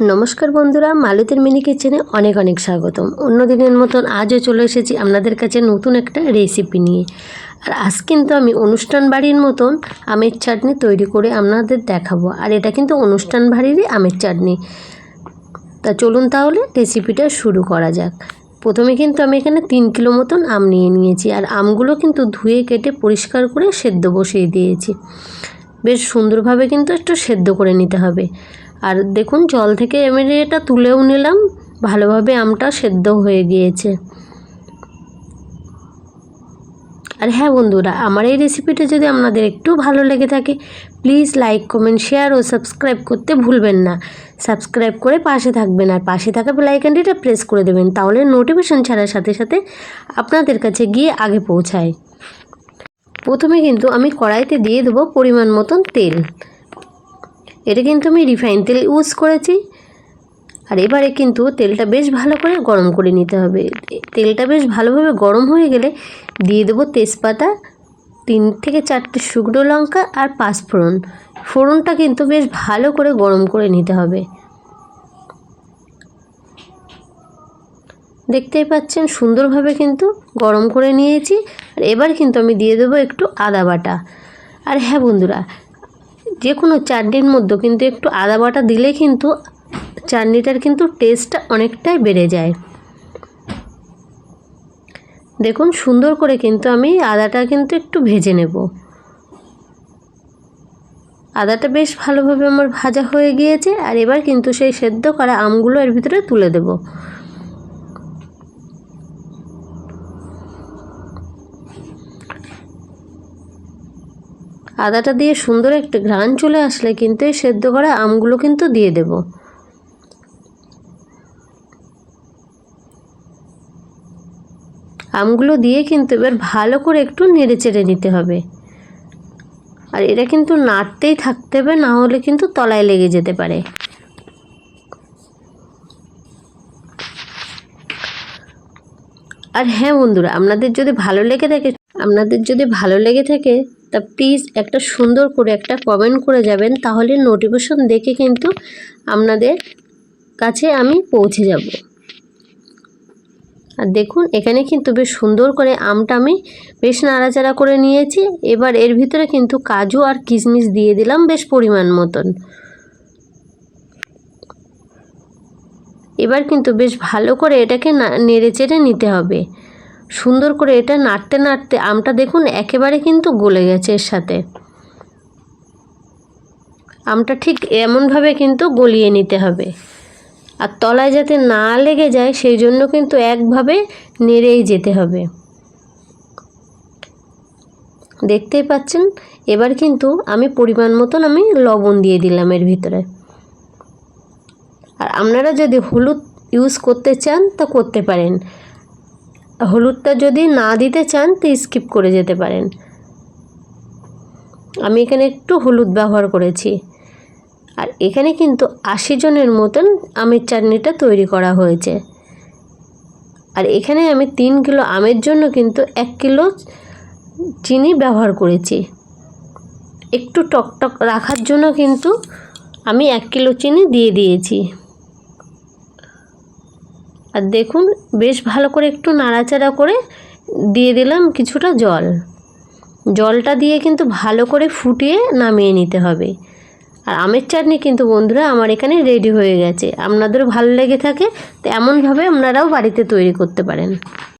নমস্কার বন্ধুরা, মালতীর মিনি কিচেনে অনেক অনেক স্বাগতম। অন্য দিনের মতন আজও চলে এসেছি আপনাদের কাছে নতুন একটা রেসিপি নিয়ে। আর আজ কিন্তু আমি অনুষ্ঠান বাড়ির মতন আমের চাটনি তৈরি করে আপনাদের দেখাবো। আর এটা কিন্তু অনুষ্ঠান বাড়িরই আমের চাটনি। তা চলুন তাহলে রেসিপিটা শুরু করা যাক। প্রথমে কিন্তু আমি এখানে তিন কিলো মতন আম নিয়ে নিয়েছি। আর আমগুলো কিন্তু ধুয়ে কেটে পরিষ্কার করে সেদ্ধ বসিয়ে দিয়েছি। বেশ সুন্দরভাবে কিন্তু একটু সেদ্ধ করে নিতে হবে। আর দেখুন, জল থেকে আমি এটা তুলেও নিলাম। ভালোভাবে আমটা সেদ্ধ হয়ে গিয়েছে। আর হ্যাঁ বন্ধুরা, আমার এই রেসিপিটা যদি আপনাদের একটু ভালো লেগে থাকে, প্লিজ লাইক, কমেন্ট, শেয়ার ও সাবস্ক্রাইব করতে ভুলবেন না। সাবস্ক্রাইব করে পাশে থাকবেন আর পাশে থাকা বেলাইকানটিটা প্রেস করে দেবেন, তাহলে নোটিফিকেশান ছাড়ার সাথে সাথে আপনাদের কাছে গিয়ে আগে পৌঁছায়। প্রথমে কিন্তু আমি কড়াইতে দিয়ে দেবো পরিমাণ মতন তেল। এটা কিন্তু আমি রিফাইন তেল ইউজ করেছি। আর এবারে কিন্তু তেলটা বেশ ভালো করে গরম করে নিতে হবে। তেলটা বেশ ভালোভাবে গরম হয়ে গেলে দিয়ে দেবো তেজপাতা, তিন থেকে চারটে শুকনো লঙ্কা আর পাঁচ পাঁচফোড়ন ফোড়নটা কিন্তু বেশ ভালো করে গরম করে নিতে হবে। দেখতেই পাচ্ছেন সুন্দরভাবে কিন্তু গরম করে নিয়েছি। আর এবার কিন্তু আমি দিয়ে দেবো একটু আদা বাটা। আর হ্যাঁ বন্ধুরা যে কোনো চাটনির মধ্যে কিন্তু একটু আদা বাটা দিলে কিন্তু চাটনিটার কিন্তু টেস্টটা অনেকটাই বেড়ে যায়। দেখুন, সুন্দর করে কিন্তু আমি আদাটা কিন্তু একটু ভেজে নেব। আদাটা বেশ ভালোভাবে আমার ভাজা হয়ে গিয়েছে, আর এবার কিন্তু সেই সেদ্ধ করা আমগুলো এর ভিতরে তুলে দেবো। আদাটা দিয়ে সুন্দর একটা ঘ্রাণ চলে আসলে কিন্তু এই সেদ্ধ করা আমগুলো কিন্তু দিয়ে দেব। আমগুলো দিয়ে কিন্তু এবার ভালো করে একটু নেড়ে চেড়ে নিতে হবে। আর এটা কিন্তু নাড়তেই থাকতে হবে, না হলে কিন্তু তলায় লেগে যেতে পারে। আর হ্যাঁ বন্ধুরা, আপনাদের যদি ভালো লেগে থাকে আপনাদের যদি ভালো লেগে থাকে, তা প্লিজ একটা সুন্দর করে একটা কমেন্ট করে যাবেন, তাহলে নোটিফিকেশন দেখে কিন্তু আপনাদের কাছে আমি পৌঁছে যাব। আর দেখুন, এখানে কিন্তু বেশ সুন্দর করে আমটা আমি বেশ নাড়াচাড়া করে নিয়েছি। এবার এর ভিতরে কিন্তু কাজু আর কিশমিশ দিয়ে দিলাম বেশ পরিমাণ মতন। এবার কিন্তু বেশ ভালো করে এটাকে নেড়ে চেড়ে নিতে হবে। সুন্দর করে এটা নাড়তে নাড়তে আমটা দেখুন একেবারে কিন্তু গলে গেছে এর সাথে। আমটা ঠিক এমনভাবে কিন্তু গলিয়ে নিতে হবে। আর তলায় যাতে না লেগে যায় সেই জন্য কিন্তু একভাবে নেড়েই যেতে হবে। দেখতেই পাচ্ছেন? এবার কিন্তু আমি পরিমাণ মতন আমি লবণ দিয়ে দিলাম এর ভিতরে। আর আপনারা যদি হলুদ ইউজ করতে চান তা করতে পারেন। হলুদটা যদি না দিতে চান, তো স্কিপ করে যেতে পারেন। আমি এখানে একটু হলুদ ব্যবহার করেছি। আর এখানে কিন্তু আশি জনের মতন আমের চাটনিটা তৈরি করা হয়েছে। আর এখানে আমি তিন কিলো আমের জন্য কিন্তু এক কিলো চিনি ব্যবহার করেছি। একটু টকটক রাখার জন্য কিন্তু আমি এক কিলো চিনি দিয়ে দিয়েছি। আর দেখুন, বেশ ভালো করে একটু নাড়াচাড়া করে দিয়ে দিলাম কিছুটা জল। জলটা দিয়ে কিন্তু ভালো করে ফুটিয়ে নামিয়ে নিতে হবে। আর আমের চাটনি কিন্তু বন্ধুরা আমার এখানে রেডি হয়ে গেছে। আপনাদেরও ভালো লেগে থাকে, তো এমনভাবে আপনারাও বাড়িতে তৈরি করতে পারেন।